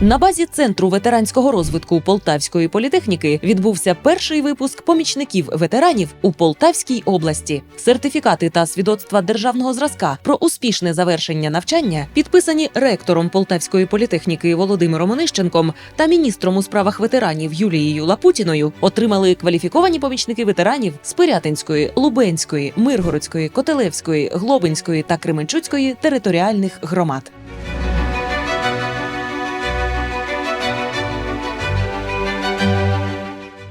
На базі центру ветеранського розвитку Полтавської політехніки відбувся перший випуск помічників ветеранів у Полтавській області. Сертифікати та свідоцтва державного зразка про успішне завершення навчання підписані ректором Полтавської політехніки Володимиром Онищенком та міністром у справах ветеранів Юлією Лапутіною. Отримали кваліфіковані помічники ветеранів з Пирятинської, Лубенської, Миргородської, Котелевської, Глобинської та Кременчуцької територіальних громад.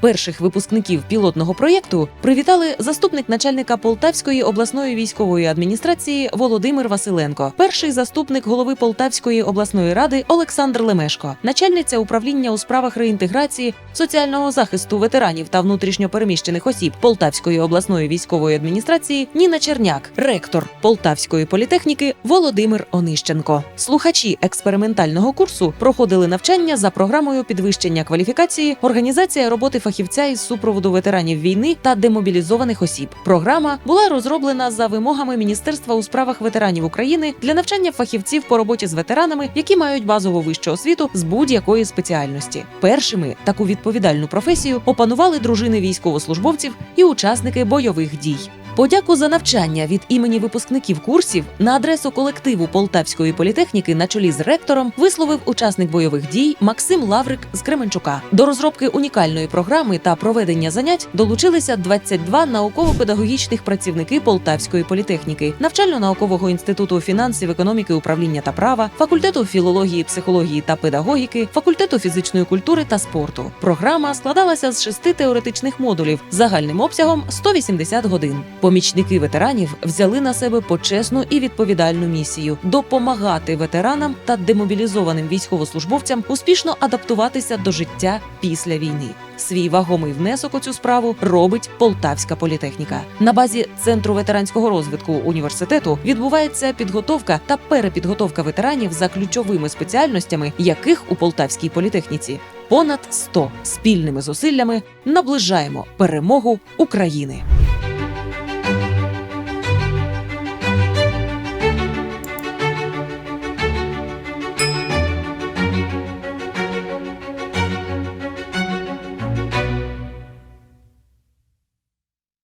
Перших випускників пілотного проєкту привітали заступник начальника Полтавської обласної військової адміністрації Володимир Василенко, перший заступник голови Полтавської обласної ради Олександр Лемешко, начальниця управління у справах реінтеграції, соціального захисту ветеранів та внутрішньопереміщених осіб Полтавської обласної військової адміністрації Ніна Черняк, ректор Полтавської політехніки Володимир Онищенко. Слухачі експериментального курсу проходили навчання за програмою підвищення кваліфікації, організація роботи фахівця із супроводу ветеранів війни та демобілізованих осіб. Програма була розроблена за вимогами Міністерства у справах ветеранів України для навчання фахівців по роботі з ветеранами, які мають базову вищу освіту з будь-якої спеціальності. Першими таку відповідальну професію опанували дружини військовослужбовців і учасники бойових дій. Подяку за навчання від імені випускників курсів на адресу колективу Полтавської політехніки на чолі з ректором висловив учасник бойових дій Максим Лаврик з Кременчука. До розробки унікальної програми та проведення занять долучилися 22 науково-педагогічних працівники Полтавської політехніки, навчально-наукового інституту фінансів, економіки, управління та права, факультету філології, психології та педагогіки, факультету фізичної культури та спорту. Програма складалася з шести теоретичних модулів загальним обсягом 180 годин. Помічники ветеранів взяли на себе почесну і відповідальну місію допомагати ветеранам та демобілізованим військовослужбовцям успішно адаптуватися до життя після війни. Свій вагомий внесок у цю справу робить Полтавська політехніка. На базі центру ветеранського розвитку університету відбувається підготовка та перепідготовка ветеранів за ключовими спеціальностями, яких у Полтавській політехніці понад 100. спільними зусиллями наближаємо перемогу України.